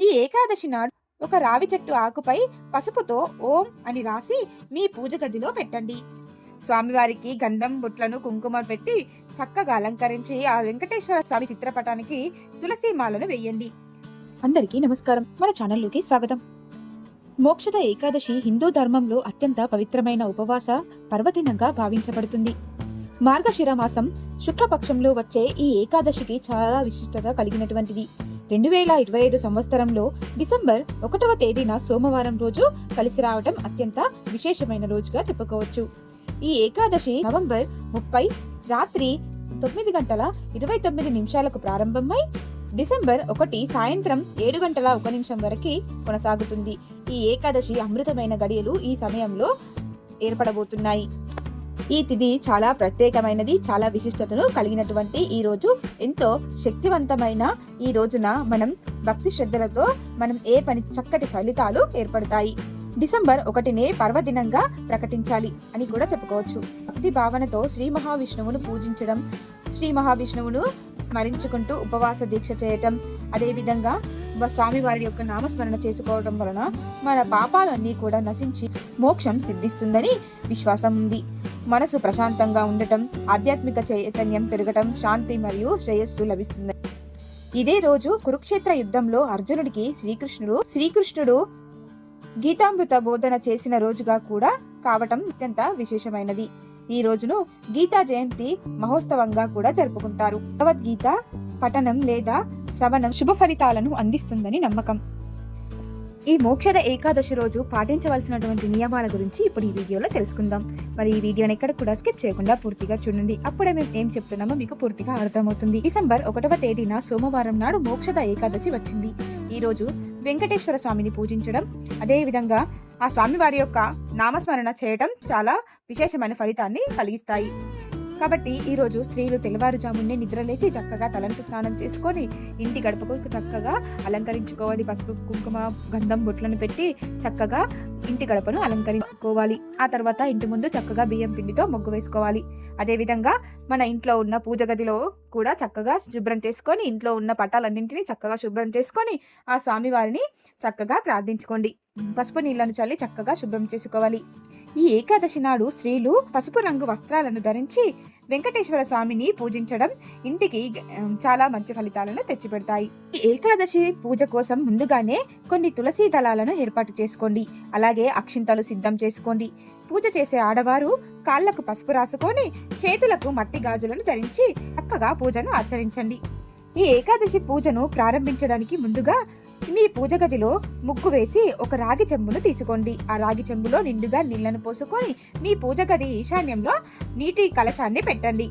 ఈ ఏకాదశి నాడు ఒక రావి చెట్టు ఆకుపై పసుపుతో ఓం అని రాసి మీ పూజ గదిలో పెట్టండి. స్వామివారికి గంధం బుట్లను కుంకుమ పెట్టి చక్కగా అలంకరించి ఆ వెంకటేశ్వర స్వామి చిత్రపటానికి తులసి మాలను వెయ్యండి అందరికీ నమస్కారం. మన ఛానల్లోకి స్వాగతం. మోక్షద ఏకాదశి హిందూ ధర్మంలో అత్యంత పవిత్రమైన ఉపవాస పర్వదినంగా భావించబడుతుంది. మార్గశిర మాసం శుక్లపక్షంలో వచ్చే ఈ ఏకాదశికి చాలా విశిష్టత కలిగినటువంటిది. రెండు వేల ఇరవై ఐదు సంవత్సరంలో డిసెంబర్ ఒకటవ తేదీన సోమవారం రోజు కలిసి రావటం అత్యంత విశేషమైన రోజుగా చెప్పుకోవచ్చు. ఈ ఏకాదశి నవంబర్ ముప్పై రాత్రి తొమ్మిది గంటల ఇరవై తొమ్మిది నిమిషాలకు ప్రారంభమై డిసెంబర్ ఒకటి సాయంత్రం ఏడు గంటల ఒక నిమిషం వరకు కొనసాగుతుంది. ఈ ఏకాదశి అమృతమైన గడియలు ఈ సమయంలో ఏర్పడబోతున్నాయి. ఈ తిథి చాలా ప్రత్యేకమైనది చాలా విశిష్టతను కలిగినటువంటి ఈ రోజు. ఎంతో శక్తివంతమైన ఈ రోజున మనం భక్తి శ్రద్ధలతో మనం ఏ పని చక్కటి ఫలితాలు ఏర్పడతాయి? డిసెంబర్ ఒకటినే పర్వదినంగా ప్రకటించాలి అని కూడా చెప్పుకోవచ్చు. భక్తి భావనతో శ్రీ మహావిష్ణువును పూజించడం శ్రీ మహావిష్ణువును స్మరించుకుంటూ ఉపవాస దీక్ష చేయటం అదేవిధంగా స్వామివారి యొక్క నామస్మరణ చేసుకోవడం వలన మన పాపాలన్నీ కూడా నశించి మోక్షం సిద్ధిస్తుందని విశ్వాసం ఉంది. మనసు ప్రశాంతంగా ఉండటం ఆధ్యాత్మిక చైతన్యం పెరగటం శాంతి మరియు శ్రేయస్సు లభిస్తుంది ఇదే రోజు కురుక్షేత్ర యుద్ధంలో అర్జునుడికి శ్రీకృష్ణుడు శ్రీకృష్ణుడు గీతామృత బోధన చేసిన రోజుగా కూడా కావటం అత్యంత విశేషమైనది. ఈ రోజును గీతా జయంతి మహోత్సవంగా కూడా జరుపుకుంటారు. భగవద్గీత పఠనం లేదా శ్రవణం శుభ ఫలితాలను అందిస్తుందని నమ్మకం. ఈ మోక్షద ఏకాదశి రోజు పాటించవలసినటువంటి నియమాల గురించి ఇప్పుడు ఈ వీడియోలో తెలుసుకుందాం. మరి ఈ వీడియోని ఎక్కడ కూడా స్కిప్ చేయకుండా పూర్తిగా చూడండి. అప్పుడే మేము ఏం చెప్తున్నామో మీకు పూర్తిగా అర్థమవుతుంది. డిసెంబర్ ఒకటవ తేదీన సోమవారం నాడు మోక్షద ఏకాదశి వచ్చింది. ఈ రోజు వెంకటేశ్వర స్వామిని పూజించడం. అదేవిధంగా ఆ స్వామివారి యొక్క నామస్మరణ చేయటం చాలా విశేషమైన ఫలితాన్ని కలిగిస్తాయి. కాబట్టి ఈరోజు స్త్రీలు తెల్లవారుజామునే నిద్రలేచి చక్కగా తలంటు స్నానం చేసుకొని ఇంటి గడపకు చక్కగా అలంకరించుకోవాలి. పసుపు కుంకుమ గంధం బొట్లను పెట్టి చక్కగా ఇంటి గడపను అలంకరించుకోవాలి. ఆ తర్వాత ఇంటి ముందు చక్కగా బియ్యం పిండితో ముగ్గు వేసుకోవాలి. అదేవిధంగా మన ఇంట్లో ఉన్న పూజ గదిలో కూడా చక్కగా శుభ్రం చేసుకొని ఇంట్లో ఉన్న పటాలన్నింటినీ చక్కగా శుభ్రం చేసుకొని ఆ స్వామివారిని చక్కగా ప్రార్థించుకోండి. పసుపు నీళ్ళను చల్లి చక్కగా శుభ్రం చేసుకోవాలి. ఈ ఏకాదశి నాడు స్త్రీలు పసుపు రంగు వస్త్రాలను ధరించి వెంకటేశ్వర స్వామిని పూజించడం ఇంటికి చాలా మంచి ఫలితాలను తెచ్చిపెడతాయి. ఈ ఏకాదశి పూజ కోసం ముందుగానే కొన్ని తులసి దళాలను ఏర్పాటు చేసుకోండి. అలాగే అక్షింతలు సిద్ధం చేసుకోండి. పూజ చేసే ఆడవారు కాళ్ళకు పసుపు రాసుకొని చేతులకు మట్టి గాజులను ధరించి చక్కగా పూజను ఆచరించండి. ఈ ఏకాదశి పూజను ప్రారంభించడానికి ముందుగా మీ పూజ గదిలో ముగ్గు వేసి ఒక రాగి చెంబును తీసుకోండి. ఆ రాగి చెంబులో నిండుగా నీళ్ళను పోసుకొని మీ పూజ గది ఈశాన్యంలో నీటి కలశాన్ని పెట్టండి.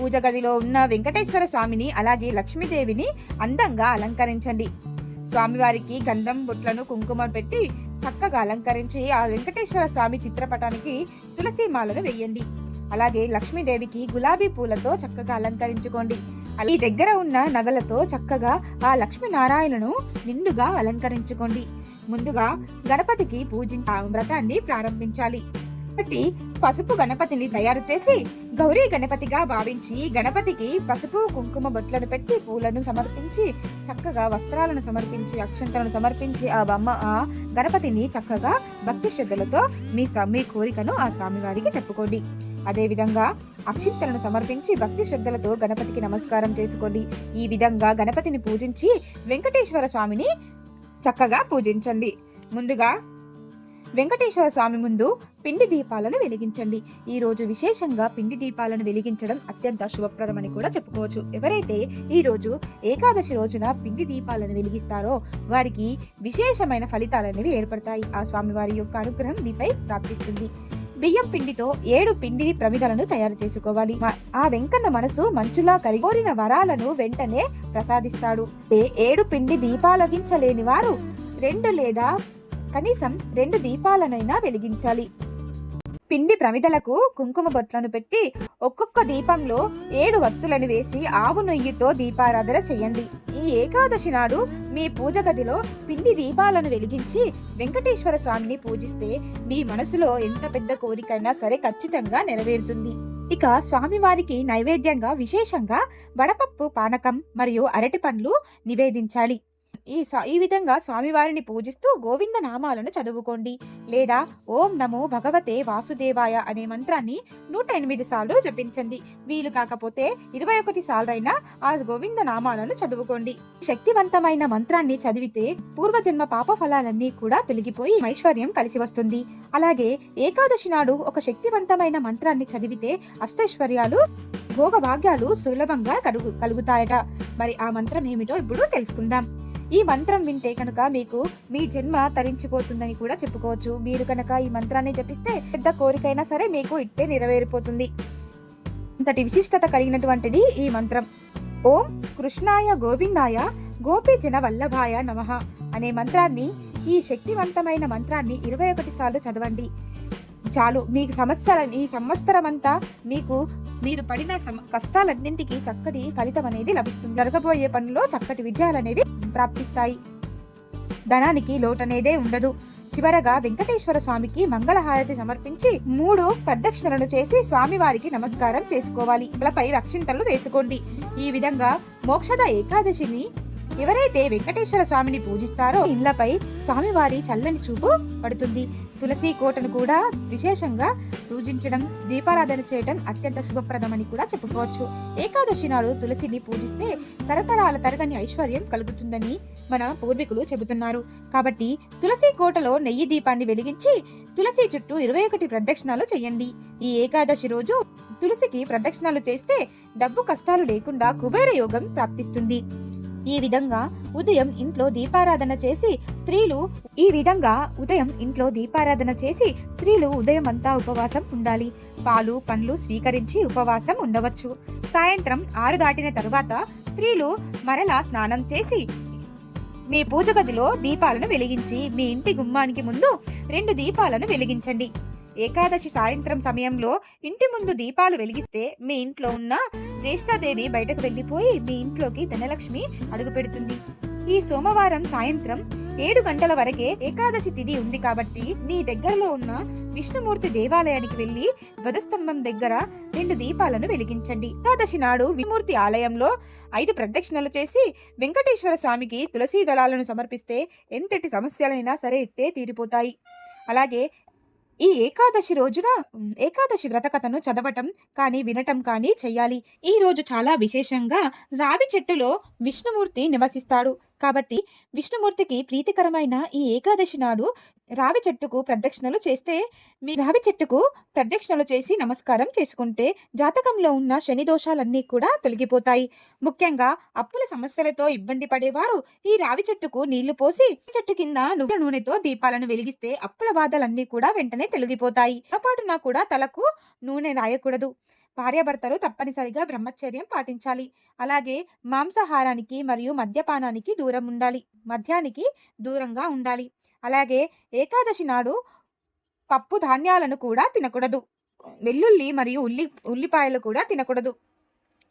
పూజ గదిలో ఉన్న వెంకటేశ్వర స్వామిని అలాగే లక్ష్మీదేవిని అందంగా అలంకరించండి. స్వామివారికి గంధం బొట్లను కుంకుమ పెట్టి చక్కగా అలంకరించి ఆ వెంకటేశ్వర స్వామి చిత్రపటానికి తులసి మాలను వెయ్యండి అలాగే లక్ష్మీదేవికి గులాబీ పూలతో చక్కగా అలంకరించుకోండి. మీ దగ్గర ఉన్న నగలతో చక్కగా ఆ లక్ష్మీనారాయణను నిండుగా అలంకరించుకోండి. ముందుగా గణపతికి పూజించ వ్రతాన్ని ప్రారంభించాలి. కాబట్టి పసుపు గణపతిని తయారు చేసి గౌరీ గణపతిగా భావించి గణపతికి పసుపు కుంకుమ బొట్లను పెట్టి పూలను సమర్పించి చక్కగా వస్త్రాలను సమర్పించి అక్షంతలను సమర్పించి ఆ బొమ్మ ఆ గణపతిని చక్కగా భక్తి శ్రద్ధలతో మీ మీ కోరికను ఆ స్వామివారికి చెప్పుకోండి. అదేవిధంగా అక్షింతలను సమర్పించి భక్తి శ్రద్ధలతో గణపతికి నమస్కారం చేసుకోండి. ఈ విధంగా గణపతిని పూజించి వెంకటేశ్వర స్వామిని చక్కగా పూజించండి. ముందుగా వెంకటేశ్వర స్వామి ముందు పిండి దీపాలను వెలిగించండి. ఈ రోజు విశేషంగా పిండి దీపాలను వెలిగించడం అత్యంత శుభప్రదమని కూడా చెప్పుకోవచ్చు. ఎవరైతే ఈ రోజు ఏకాదశి రోజున పిండి దీపాలను వెలిగిస్తారో వారికి విశేషమైన ఫలితాలు అనేవి ఏర్పడతాయి. ఆ స్వామివారి యొక్క అనుగ్రహం మీపై ప్రాప్తిస్తుంది. బియ్యం పిండితో ఏడు పిండి ప్రమిదలను తయారు చేసుకోవాలి. ఆ వెంకన్న మనసు మంచులా కరిగి కోరిన వరాలను వెంటనే ప్రసాదిస్తాడు. ఏ- ఏడు పిండి దీపాలగించలేని వారు రెండు లేదా కనీసం రెండు దీపాలనైనా వెలిగించాలి. పిండి ప్రమిదలకు కుంకుమ బొట్లను పెట్టి ఒక్కొక్క దీపంలో ఏడు వత్తులను వేసి ఆవు నెయ్యితో దీపారాధన చేయండి. ఈ ఏకాదశి నాడు మీ పూజ గదిలో పిండి దీపాలను వెలిగించి వెంకటేశ్వర స్వామిని పూజిస్తే మీ మనసులో ఎంత పెద్ద కోరికైనా సరే ఖచ్చితంగా నెరవేరుతుంది. ఇక స్వామివారికి నైవేద్యంగా విశేషంగా వడపప్పు పానకం మరియు అరటి పండ్లు నివేదించాలి. ఈ స- ఈ విధంగా స్వామివారిని పూజిస్తూ గోవింద నామాలను చదువుకోండి. లేదా ఓం నమో భగవతే వాసుదేవాయ అనే మంత్రాన్ని నూట ఎనిమిది సార్లు జపించండి. వీలు కాకపోతే ఇరవై ఒకటి సార్లైనా ఆ గోవింద నామాలను చదువుకోండి. శక్తివంతమైన మంత్రాన్ని చదివితే పూర్వజన్మ పాప ఫలాలన్నీ కూడా తొలగిపోయి ఐశ్వర్యం కలిసి వస్తుంది. అలాగే ఏకాదశి నాడు ఒక శక్తివంతమైన మంత్రాన్ని చదివితే అష్టైశ్వర్యాలు భోగభాగ్యాలు సులభంగా కలుగు కలుగుతాయట. మరి ఆ మంత్రం ఏమిటో ఇప్పుడు తెలుసుకుందాం. ఈ మంత్రం వింటే కనుక మీకు మీ జన్మ తరించిపోతుందని కూడా చెప్పుకోవచ్చు. మీరు కనుక ఈ మంత్రాన్ని జపిస్తే పెద్ద కోరికైనా సరే మీకు ఇట్టే నెరవేరిపోతుంది. అంతటి విశిష్టత కలిగినటువంటిది ఈ మంత్రం. ఓం కృష్ణాయ గోవిందాయ గోపి జన వల్లభాయ నమః అనే మంత్రాన్ని ఈ శక్తివంతమైన మంత్రాన్ని ఇరవై ఒకటి సార్లు చదవండి. చాలు మీకు సమస్యల ఈ సంవత్సరం అంతా మీకు మీరు పడిన సమ- కష్టాలన్నింటికీ చక్కటి ఫలితం అనేది లభిస్తుంది. జరగబోయే పనుల్లో చక్కటి విజయాలు అనేవి ప్రాప్తిస్తాయి. ధనానికి లోటనేదే ఉండదు. చివరగా వెంకటేశ్వర స్వామికి మంగళహారతి సమర్పించి మూడు ప్రదక్షిణలను చేసి స్వామివారికి నమస్కారం చేసుకోవాలి. ఇలపై అక్షింతలు వేసుకోండి. ఈ విధంగా మోక్షద ఏకాదశిని ఎవరైతే వెంకటేశ్వర స్వామిని పూజిస్తారో ఇళ్ళపై స్వామివారి చల్లని చూపు పడుతుంది. తులసి కోటను కూడా విశేషంగా పూజించడం దీపారాధన చేయడం అత్యంత శుభప్రదమని కూడా చెప్పుకోవచ్చు. ఏకాదశి నాడు తులసిని పూజిస్తే తరతరాల తరగని ఐశ్వర్యం కలుగుతుందని మన పూర్వీకులు చెబుతున్నారు. కాబట్టి తులసి కోటలో నెయ్యి దీపాన్ని వెలిగించి తులసి చుట్టూ ఇరవై ఒకటి ప్రదక్షిణాలు చేయండి. ఈ ఏకాదశి రోజు తులసికి ప్రదక్షిణాలు చేస్తే డబ్బు కష్టాలు లేకుండా కుబేర యోగం ప్రాప్తిస్తుంది. ఈ విధంగా ఉదయం ఇంట్లో దీపారాధన చేసి స్త్రీలు ఈ విధంగా ఉదయం ఇంట్లో దీపారాధన చేసి స్త్రీలు ఉదయం అంతా ఉపవాసం ఉండాలి. పాలు పండ్లు స్వీకరించి ఉపవాసం ఉండవచ్చు. సాయంత్రం ఆరు దాటిన తరువాత స్త్రీలు మరలా స్నానం చేసి మీ పూజ గదిలో దీపాలను వెలిగించి మీ ఇంటి గుమ్మానికి ముందు రెండు దీపాలను వెలిగించండి. ఏకాదశి సాయంత్రం సమయంలో ఇంటి ముందు దీపాలు వెలిగిస్తే మీ ఇంట్లో ఉన్న జ్యేష్ఠాదేవి బయటకు వెళ్ళిపోయి మీ ఇంట్లోకి ధనలక్ష్మి అడుగు పెడుతుంది. ఈ సోమవారం సాయంత్రం ఏడు గంటల వరకే ఏకాదశి తిథి ఉంది కాబట్టి మీ దగ్గరలో ఉన్న విష్ణుమూర్తి దేవాలయానికి వెళ్ళి ధ్వజస్తంభం దగ్గర రెండు దీపాలను వెలిగించండి. ఏకాదశి నాడు విమూర్తి ఆలయంలో ఐదు ప్రదక్షిణలు చేసి వెంకటేశ్వర స్వామికి తులసీ దళాలను సమర్పిస్తే ఎంతటి సమస్యలైనా సరే ఇట్టే తీరిపోతాయి. అలాగే ఈ ఏకాదశి రోజున ఏకాదశి ఏకాదశి వ్రతకథను చదవటం కానీ వినటం కానీ చెయ్యాలి. ఈ రోజు చాలా విశేషంగా రావి చెట్టులో విష్ణుమూర్తి నివసిస్తాడు. కాబట్టి విష్ణుమూర్తికి ప్రీతికరమైన ఈ ఏకాదశి నాడు రావి చెట్టుకు ప్రదక్షిణలు చేస్తే మీ రావి చెట్టుకు ప్రదక్షిణలు చేసి నమస్కారం చేసుకుంటే జాతకంలో ఉన్న శని దోషాలన్నీ కూడా తొలగిపోతాయి. ముఖ్యంగా అప్పుల సమస్యలతో ఇబ్బంది పడేవారు ఈ రావి చెట్టుకు నీళ్ళు పోసి చెట్టు కింద నువ్వుల నూనెతో దీపాలను వెలిగిస్తే అప్పుల బాధలన్నీ కూడా వెంటనే తొలగిపోతాయి. పొరపాటున కూడా తలకు నూనె రాయకూడదు. భార్యాభర్తలు తప్పనిసరిగా బ్రహ్మచర్యం పాటించాలి. అలాగే మాంసాహారానికి మరియు మద్యపానానికి దూరం ఉండాలి. మద్యానికి దూరంగా ఉండాలి. అలాగే ఏకాదశి నాడు పప్పు ధాన్యాలను కూడా తినకూడదు. వెల్లుల్లి మరియు ఉల్లి ఉల్లిపాయలు కూడా తినకూడదు.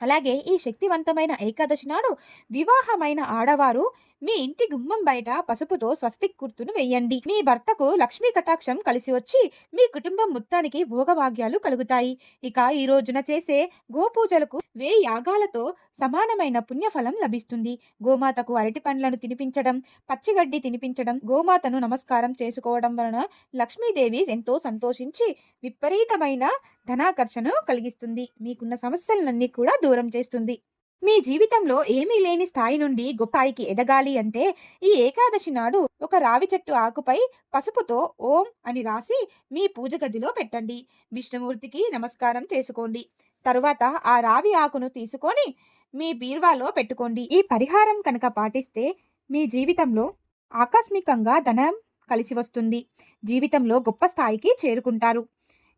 అలాగే ఈ శక్తివంతమైన ఏకాదశి నాడు వివాహమైన ఆడవారు మీ ఇంటి గుమ్మం బయట పసుపుతో స్వస్తిక్ గుర్తును వేయండి. మీ భర్తకు లక్ష్మీ కటాక్షం కలిసి వచ్చి మీ కుటుంబం మొత్తానికి భోగభాగ్యాలు కలుగుతాయి. ఇక ఈ రోజున చేసే గోపూజలకు వే యాగాలతో సమానమైన పుణ్యఫలం లభిస్తుంది. గోమాతకు అరటి పండ్లను తినిపించడం పచ్చిగడ్డి తినిపించడం గోమాతను నమస్కారం చేసుకోవడం వలన లక్ష్మీదేవి ఎంతో సంతోషించి విపరీతమైన ధనాకర్షణ కలిగిస్తుంది. మీకున్న సమస్యలన్నీ కూడా దూరం చేస్తుంది. మీ జీవితంలో ఏమీ లేని స్థాయి నుండి గొప్పాయికి ఎదగాలి అంటే ఈ ఏకాదశి నాడు ఒక రావి చెట్టు ఆకుపై పసుపుతో ఓం అని రాసి మీ పూజ గదిలో పెట్టండి. విష్ణుమూర్తికి నమస్కారం చేసుకోండి. తరువాత ఆ రావి ఆకును తీసుకొని మీ బీర్వాలో పెట్టుకోండి. ఈ పరిహారం కనుక పాటిస్తే మీ జీవితంలో ఆకస్మికంగా ధనం కలిసి వస్తుంది. జీవితంలో గొప్ప స్థాయికి చేరుకుంటారు.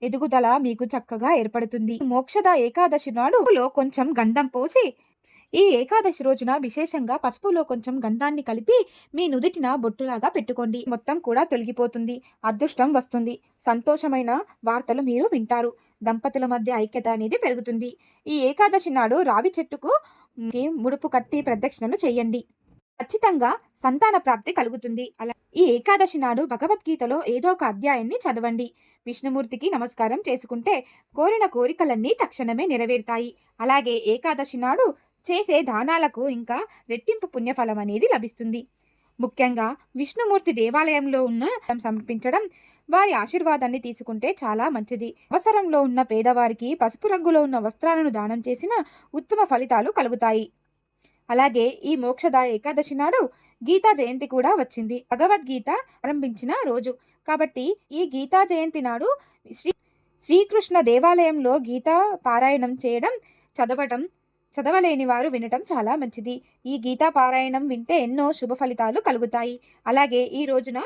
ఎదుగుదల మీకు చక్కగా ఏర్పడుతుంది. మోక్షద ఏకాదశి నాడులో కొంచెం గంధం పోసి ఈ ఏకాదశి రోజున విశేషంగా పసుపులో కొంచెం గంధాన్ని కలిపి మీ నుదుటిన బొట్టులాగా పెట్టుకోండి. మొత్తం కూడా తొలగిపోతుంది. అదృష్టం వస్తుంది. సంతోషమైన వార్తలు మీరు వింటారు. దంపతుల మధ్య ఐక్యత అనేది పెరుగుతుంది. ఈ ఏకాదశి నాడు రావి చెట్టుకు ముడుపు కట్టి ప్రదక్షిణలు చేయండి. ఖచ్చితంగా సంతాన ప్రాప్తి కలుగుతుంది. అలా ఈ ఏకాదశి నాడు భగవద్గీతలో ఏదో ఒక అధ్యాయాన్ని చదవండి. విష్ణుమూర్తికి నమస్కారం చేసుకుంటే కోరిన కోరికలన్నీ తక్షణమే నెరవేరుతాయి. అలాగే ఏకాదశి నాడు చేసే దానాలకు ఇంకా రెట్టింపు పుణ్యఫలం అనేది లభిస్తుంది. ముఖ్యంగా విష్ణుమూర్తి దేవాలయంలో ఉన్న సమర్పించడం వారి ఆశీర్వాదాన్ని తీసుకుంటే చాలా మంచిది. అవసరంలో ఉన్న పేదవారికి పసుపు రంగులో ఉన్న వస్త్రాలను దానం చేసిన ఉత్తమ ఫలితాలు కలుగుతాయి. అలాగే ఈ మోక్షద ఏకాదశి నాడు గీతా జయంతి కూడా వచ్చింది. భగవద్గీత ఆరంభించిన రోజు. కాబట్టి ఈ గీతా జయంతి నాడు శ్రీ శ్రీకృష్ణ దేవాలయంలో గీతా పారాయణం చేయడం చదవటం చదవలేని వారు వినటం చాలా మంచిది. ఈ గీతా పారాయణం వింటే ఎన్నో శుభ ఫలితాలు కలుగుతాయి. అలాగే ఈ రోజున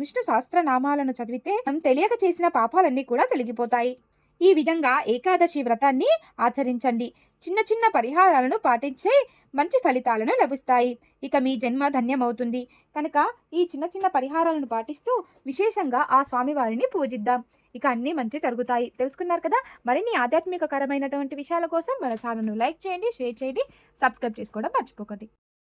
విష్ణు సహస్రనామాలను చదివితే మనం తెలియక చేసిన పాపాలన్నీ కూడా తొలగిపోతాయి. ఈ విధంగా ఏకాదశి వ్రతాన్ని ఆచరించండి. చిన్న చిన్న పరిహారాలను పాటించే మంచి ఫలితాలను లభిస్తాయి. ఇక మీ జన్మ ధన్యమవుతుంది. కనుక ఈ చిన్న చిన్న పరిహారాలను పాటిస్తూ విశేషంగా ఆ స్వామివారిని పూజిద్దాం. ఇక అన్నీ మంచి జరుగుతాయి. తెలుసుకున్నారు కదా? మరిన్ని ఆధ్యాత్మికకరమైనటువంటి విషయాల కోసం మన ఛానల్ను లైక్ చేయండి షేర్ చేయండి సబ్స్క్రైబ్ చేసుకోవడం మర్చిపోకండి.